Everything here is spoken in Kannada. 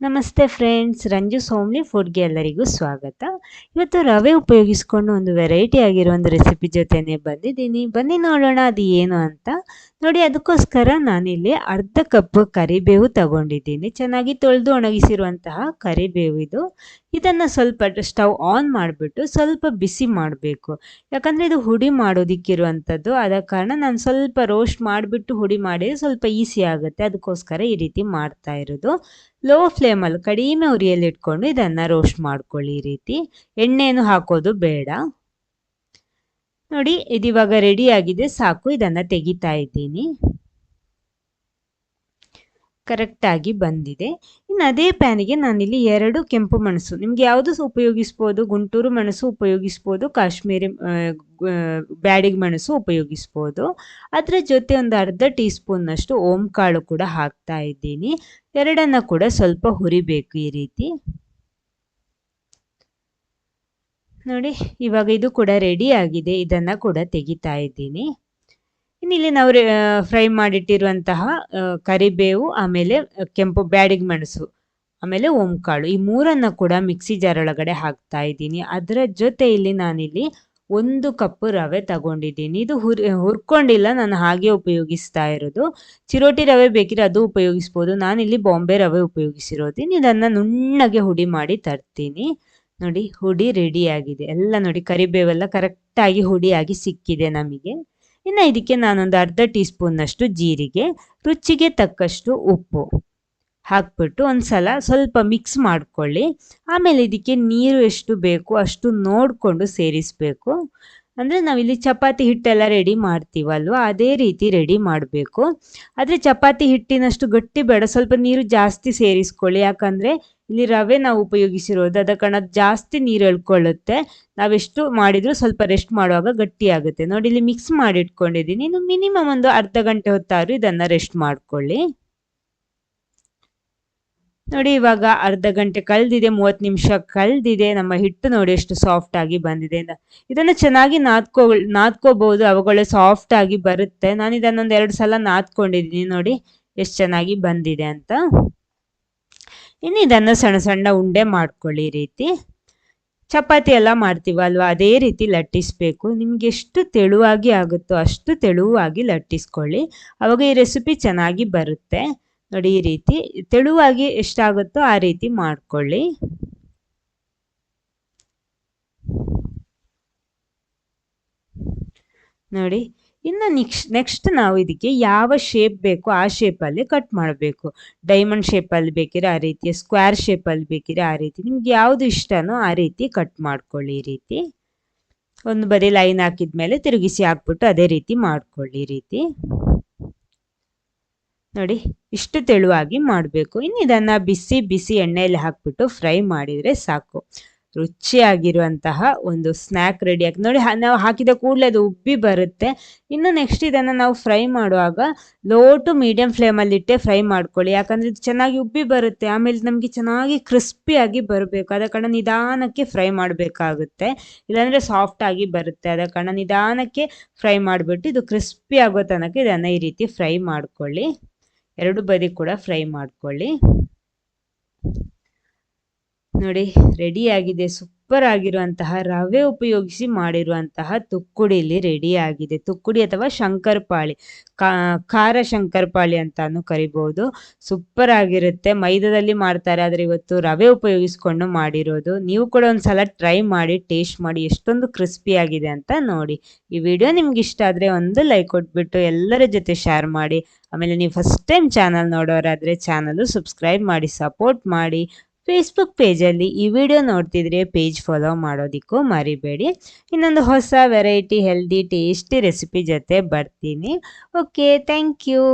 ನಮಸ್ತೆ ಫ್ರೆಂಡ್ಸ್ ರಂಜು ಸೋಮ್ಲಿ ಫುಡ್ಗೆ ಎಲ್ಲರಿಗೂ ಸ್ವಾಗತ. ಇವತ್ತು ರವೆ ಉಪಯೋಗಿಸ್ಕೊಂಡು ಒಂದು ವೆರೈಟಿ ಆಗಿರೋ ಒಂದು ರೆಸಿಪಿ ಜೊತೆನೆ ಬಂದಿದ್ದೀನಿ. ಬನ್ನಿ ನೋಡೋಣ ಅದು ಏನು ಅಂತ. ನೋಡಿ, ಅದಕ್ಕೋಸ್ಕರ ನಾನಿಲ್ಲಿ ಅರ್ಧ ಕಪ್ ಕರಿಬೇವು ತಗೊಂಡಿದ್ದೀನಿ. ಚೆನ್ನಾಗಿ ತೊಳೆದು ಒಣಗಿಸಿರುವಂತಹ ಕರಿಬೇವು ಇದು. ಇದನ್ನು ಸ್ವಲ್ಪ ಸ್ಟವ್ ಆನ್ ಮಾಡಿಬಿಟ್ಟು ಸ್ವಲ್ಪ ಬಿಸಿ ಮಾಡಬೇಕು. ಯಾಕಂದರೆ ಇದು ಹುಡಿ ಮಾಡೋದಕ್ಕಿರುವಂಥದ್ದು. ಆದ ಕಾರಣ ನಾನು ಸ್ವಲ್ಪ ರೋಸ್ಟ್ ಮಾಡಿಬಿಟ್ಟು ಹುಡಿ ಮಾಡಿದರೆ ಸ್ವಲ್ಪ ಈಸಿ ಆಗುತ್ತೆ. ಅದಕ್ಕೋಸ್ಕರ ಈ ರೀತಿ ಮಾಡ್ತಾ ಇರೋದು. ಲೋ ಫ್ಲೇಮಲ್ಲಿ ಕಡಿಮೆ ಉರಿಯಲ್ಲಿ ಇಟ್ಕೊಂಡು ಇದನ್ನು ರೋಸ್ಟ್ ಮಾಡ್ಕೊಳ್ಳಿ ಈ ರೀತಿ. ಎಣ್ಣೆಯನ್ನು ಹಾಕೋದು ಬೇಡ. ನೋಡಿ ಇದಿವಾಗ ರೆಡಿ ಆಗಿದೆ. ಸಾಕು, ಇದನ್ನು ತೆಗಿತಾ ಇದ್ದೀನಿ. ಕರೆಕ್ಟಾಗಿ ಬಂದಿದೆ. ಇನ್ನು ಅದೇ ಪ್ಯಾನಿಗೆ ನಾನಿಲ್ಲಿ ಎರಡು ಕೆಂಪು ಮೆಣಸು, ನಿಮ್ಗೆ ಯಾವುದು ಉಪಯೋಗಿಸ್ಬೋದು? ಗುಂಟೂರು ಮೆಣಸು ಉಪಯೋಗಿಸ್ಬೋದು, ಕಾಶ್ಮೀರಿ ಬ್ಯಾಡಿಗೆ ಮೆಣಸು ಉಪಯೋಗಿಸ್ಬೋದು. ಅದರ ಜೊತೆ ಒಂದು ಅರ್ಧ ಟೀ ಸ್ಪೂನ್ನಷ್ಟು ಓಂ ಕಾಳು ಕೂಡ ಹಾಕ್ತಾ ಇದ್ದೀನಿ. ಎರಡನ್ನ ಕೂಡ ಸ್ವಲ್ಪ ಹುರಿಬೇಕು ಈ ರೀತಿ. ನೋಡಿ, ಇವಾಗ ಇದು ಕೂಡ ರೆಡಿ ಆಗಿದೆ. ಇದನ್ನು ಕೂಡ ತೆಗಿತಾ ಇದ್ದೀನಿ. ಇಲ್ಲಿ ನಾವು ಫ್ರೈ ಮಾಡಿಟ್ಟಿರುವಂತಹ ಕರಿಬೇವು, ಆಮೇಲೆ ಕೆಂಪು ಬ್ಯಾಡಿಗೆ ಮೆಣಸು, ಆಮೇಲೆ ಓಂಕಾಳು, ಈ ಮೂರನ್ನ ಕೂಡ ಮಿಕ್ಸಿ ಜಾರ್ ಒಳಗಡೆ ಹಾಕ್ತಾ ಇದ್ದೀನಿ. ಅದರ ಜೊತೆ ಇಲ್ಲಿ ನಾನಿಲ್ಲಿ ಒಂದು ಕಪ್ ರವೆ ತಗೊಂಡಿದ್ದೀನಿ. ಇದು ಹುರ್, ಹುರ್ಕೊಂಡಿಲ್ಲ, ನಾನು ಹಾಗೆ ಉಪಯೋಗಿಸ್ತಾ ಇರೋದು. ಚಿರೋಟಿ ರವೆ ಬೇಕಿದ್ರೆ ಅದು ಉಪಯೋಗಿಸ್ಬೋದು. ನಾನಿಲ್ಲಿ ಬಾಂಬೆ ರವೆ ಉಪಯೋಗಿಸಿರೋದೀನಿ. ಇದನ್ನು ನುಣ್ಣಗೆ ಹುಡಿ ಮಾಡಿ ತರ್ತೀನಿ. ನೋಡಿ, ಹುಡಿ ರೆಡಿ ಆಗಿದೆ. ಎಲ್ಲ ನೋಡಿ, ಕರಿಬೇವೆಲ್ಲ ಕರೆಕ್ಟಾಗಿ ಹುಡಿಯಾಗಿ ಸಿಕ್ಕಿದೆ ನಮಗೆ. ಇನ್ನು ಇದಕ್ಕೆ ನಾನೊಂದು ಅರ್ಧ ಟೀ ಸ್ಪೂನ್ನಷ್ಟು ಜೀರಿಗೆ, ರುಚಿಗೆ ತಕ್ಕಷ್ಟು ಉಪ್ಪು ಹಾಕ್ಬಿಟ್ಟು ಒಂದ್ಸಲ ಸ್ವಲ್ಪ ಮಿಕ್ಸ್ ಮಾಡ್ಕೊಳ್ಳಿ. ಆಮೇಲೆ ಇದಕ್ಕೆ ನೀರು ಎಷ್ಟು ಬೇಕು ಅಷ್ಟು ನೋಡಿಕೊಂಡು ಸೇರಿಸಬೇಕು. ಅಂದರೆ ನಾವಿಲ್ಲಿ ಚಪಾತಿ ಹಿಟ್ಟೆಲ್ಲ ರೆಡಿ ಮಾಡ್ತೀವಲ್ವ, ಅದೇ ರೀತಿ ರೆಡಿ ಮಾಡಬೇಕು. ಆದರೆ ಚಪಾತಿ ಹಿಟ್ಟಿನಷ್ಟು ಗಟ್ಟಿ ಬೇಡ, ಸ್ವಲ್ಪ ನೀರು ಜಾಸ್ತಿ ಸೇರಿಸ್ಕೊಳ್ಳಿ. ಯಾಕಂದರೆ ಇಲ್ಲಿ ರವೆ ನಾವು ಉಪಯೋಗಿಸಿರೋದು. ಅದ ಕಾರಣ ಜಾಸ್ತಿ ನೀರು ಎಳ್ಕೊಳ್ಳುತ್ತೆ. ನಾವೆಷ್ಟು ಮಾಡಿದ್ರು ಸ್ವಲ್ಪ ರೆಸ್ಟ್ ಮಾಡುವಾಗ ಗಟ್ಟಿ ಆಗುತ್ತೆ. ನೋಡಿ, ಇಲ್ಲಿ ಮಿಕ್ಸ್ ಮಾಡಿ ಇಟ್ಕೊಂಡಿದ್ದೀನಿ ಇನ್ನು ಮಿನಿಮಮ್ ಒಂದು ಅರ್ಧ ಗಂಟೆ ಹೊತ್ತಾದ್ರೂ ಇದನ್ನ ರೆಸ್ಟ್ ಮಾಡ್ಕೊಳ್ಳಿ. ನೋಡಿ, ಇವಾಗ ಅರ್ಧ ಗಂಟೆ ಕಳೆದಿದೆ, ಮೂವತ್ತು ನಿಮಿಷ ಕಳೆದಿದೆ. ನಮ್ಮ ಹಿಟ್ಟು ನೋಡಿ ಎಷ್ಟು ಸಾಫ್ಟ್ ಆಗಿ ಬಂದಿದೆ. ಇದನ್ನು ಚೆನ್ನಾಗಿ ನಾದ್ಕೋ ನಾದ್ಕೋಬಹುದು ಅವುಗಳೇ ಸಾಫ್ಟ್ ಆಗಿ ಬರುತ್ತೆ. ನಾನು ಇದನ್ನೊಂದು ಎರಡು ಸಲ ನಾದ್ಕೊಂಡಿದ್ದೀನಿ. ನೋಡಿ, ಎಷ್ಟು ಚೆನ್ನಾಗಿ ಬಂದಿದೆ ಅಂತ. ಇನ್ನು ಇದನ್ನು ಸಣ್ಣ ಸಣ್ಣ ಉಂಡೆ ಮಾಡ್ಕೊಳ್ಳಿ ರೀತಿ. ಚಪಾತಿ ಎಲ್ಲ ಮಾಡ್ತೀವಲ್ವ? ಅದೇ ರೀತಿ ಲಟ್ಟಿಸ್ಬೇಕು. ನಿಮ್ಗೆ ಎಷ್ಟು ತೆಳುವಾಗಿ ಆಗುತ್ತೋ ಅಷ್ಟು ತೆಳುವಾಗಿ ಲಟ್ಟಿಸ್ಕೊಳ್ಳಿ. ಅವಾಗ ಈ ರೆಸಿಪಿ ಚೆನ್ನಾಗಿ ಬರುತ್ತೆ. ನೋಡಿ ಈ ರೀತಿ. ತೆಳುವಾಗಿ ಎಷ್ಟಾಗುತ್ತೋ ಆ ರೀತಿ ಮಾಡ್ಕೊಳ್ಳಿ. ನೋಡಿ ಇನ್ನು ನೆಕ್ಸ್ಟ್ ನೆಕ್ಸ್ಟ್ ನಾವು ಇದಕ್ಕೆ ಯಾವ ಶೇಪ್ ಬೇಕು ಆ ಶೇಪಲ್ಲಿ ಕಟ್ ಮಾಡಬೇಕು. ಡೈಮಂಡ್ ಶೇಪಲ್ಲಿ ಬೇಕಿದ್ರೆ ಆ ರೀತಿ ಸ್ಕ್ವೇರ್ ಶೇಪಲ್ಲಿ ಬೇಕಿದ್ರೆ ಆ ರೀತಿ, ನಿಮ್ಗೆ ಯಾವುದು ಇಷ್ಟನೋ ಆ ರೀತಿ ಕಟ್ ಮಾಡ್ಕೊಳ್ಳಿ ಈ ರೀತಿ. ಒಂದು ಬರೀ ಲೈನ್ ಹಾಕಿದ ಮೇಲೆ ತಿರುಗಿಸಿ ಹಾಕ್ಬಿಟ್ಟು ಅದೇ ರೀತಿ ಮಾಡ್ಕೊಳ್ಳಿ ರೀತಿ. ನೋಡಿ, ಇಷ್ಟು ತೆಳುವಾಗಿ ಮಾಡಬೇಕು. ಇನ್ನು ಇದನ್ನು ಬಿಸಿ ಬಿಸಿ ಎಣ್ಣೆಯಲ್ಲಿ ಹಾಕ್ಬಿಟ್ಟು ಫ್ರೈ ಮಾಡಿದರೆ ಸಾಕು. ರುಚಿಯಾಗಿರುವಂತಹ ಒಂದು ಸ್ನ್ಯಾಕ್ ರೆಡಿ ಆಗಿದೆ ನೋಡಿ ನಾವು ಹಾಕಿದ ಕೂಡಲೇ ಅದು ಉಬ್ಬಿ ಬರುತ್ತೆ. ಇನ್ನು ನೆಕ್ಸ್ಟ್ ಇದನ್ನು ನಾವು ಫ್ರೈ ಮಾಡುವಾಗ ಲೋ ಟು ಮೀಡಿಯಂ ಫ್ಲೇಮಲ್ಲಿ ಇಟ್ಟೆ ಫ್ರೈ ಮಾಡ್ಕೊಳ್ಳಿ. ಯಾಕಂದರೆ ಇದು ಚೆನ್ನಾಗಿ ಉಬ್ಬಿ ಬರುತ್ತೆ, ಆಮೇಲೆ ನಮಗೆ ಚೆನ್ನಾಗಿ ಕ್ರಿಸ್ಪಿಯಾಗಿ ಬರಬೇಕು. ಅದ ಕಾರಣ ನಿಧಾನಕ್ಕೆ ಫ್ರೈ ಮಾಡಬೇಕಾಗುತ್ತೆ. ಇಲ್ಲಾಂದರೆ ಸಾಫ್ಟ್ ಆಗಿ ಬರುತ್ತೆ. ಅದ ಕಾರಣ ನಿಧಾನಕ್ಕೆ ಫ್ರೈ ಮಾಡಿಬಿಟ್ಟು ಇದು ಕ್ರಿಸ್ಪಿ ಆಗೋ ತನಕ ಇದನ್ನು ಈ ರೀತಿ ಫ್ರೈ ಮಾಡ್ಕೊಳ್ಳಿ. ಎರಡು ಬದಿ ಕೂಡ ಫ್ರೈ ಮಾಡ್ಕೊಳ್ಳಿ. ನೋಡಿ ರೆಡಿ ಆಗಿದೆ ಸೂಪರ್ ಆಗಿರುವಂತಹ ರವೆ ಉಪಯೋಗಿಸಿ ಮಾಡಿರುವಂತಹ ತುಕ್ಕುಡಿ ಇಲ್ಲಿ ರೆಡಿ ಆಗಿದೆ. ತುಕ್ಕುಡಿ ಅಥವಾ ಶಂಕರಪಾಳಿ ಖಾರ ಶಂಕರಪಾಳಿ ಅಂತಾನು ಕರಿಬಹುದು ಸೂಪರ್ ಆಗಿರುತ್ತೆ. ಮೈದಾದಲ್ಲಿ ಮಾಡ್ತಾರೆ, ಆದರೆ ಇವತ್ತು ರವೆ ಉಪಯೋಗಿಸ್ಕೊಂಡು ಮಾಡಿರೋದು. ನೀವು ಕೂಡ ಒಂದ್ಸಲ ಟ್ರೈ ಮಾಡಿ ಟೇಸ್ಟ್ ಮಾಡಿ, ಎಷ್ಟೊಂದು ಕ್ರಿಸ್ಪಿ ಆಗಿದೆ ಅಂತ ನೋಡಿ. ಈ ವಿಡಿಯೋ ನಿಮ್ಗೆ ಇಷ್ಟ ಆದರೆ ಒಂದು ಲೈಕ್ ಕೊಟ್ಬಿಟ್ಟು ಎಲ್ಲರ ಜೊತೆ ಶೇರ್ ಮಾಡಿ. ಆಮೇಲೆ ನೀವು ಫಸ್ಟ್ ಟೈಮ್ ಚಾನಲ್ ನೋಡೋರಾದರೆ ಚಾನಲು ಸಬ್ಸ್ಕ್ರೈಬ್ ಮಾಡಿ ಸಪೋರ್ಟ್ ಮಾಡಿ. ಫೇಸ್ಬುಕ್ ಪೇಜಲ್ಲಿ ಈ ವಿಡಿಯೋ ನೋಡ್ತಿದ್ರೆ ಪೇಜ್ ಫಾಲೋ ಮಾಡೋದಕ್ಕೂ ಮರಿಬೇಡಿ. ಇನ್ನೊಂದು ಹೊಸ ವೆರೈಟಿ ಹೆಲ್ದಿ ಟೇಸ್ಟಿ ರೆಸಿಪಿ ಜೊತೆ ಬರ್ತೀನಿ. Okay thank you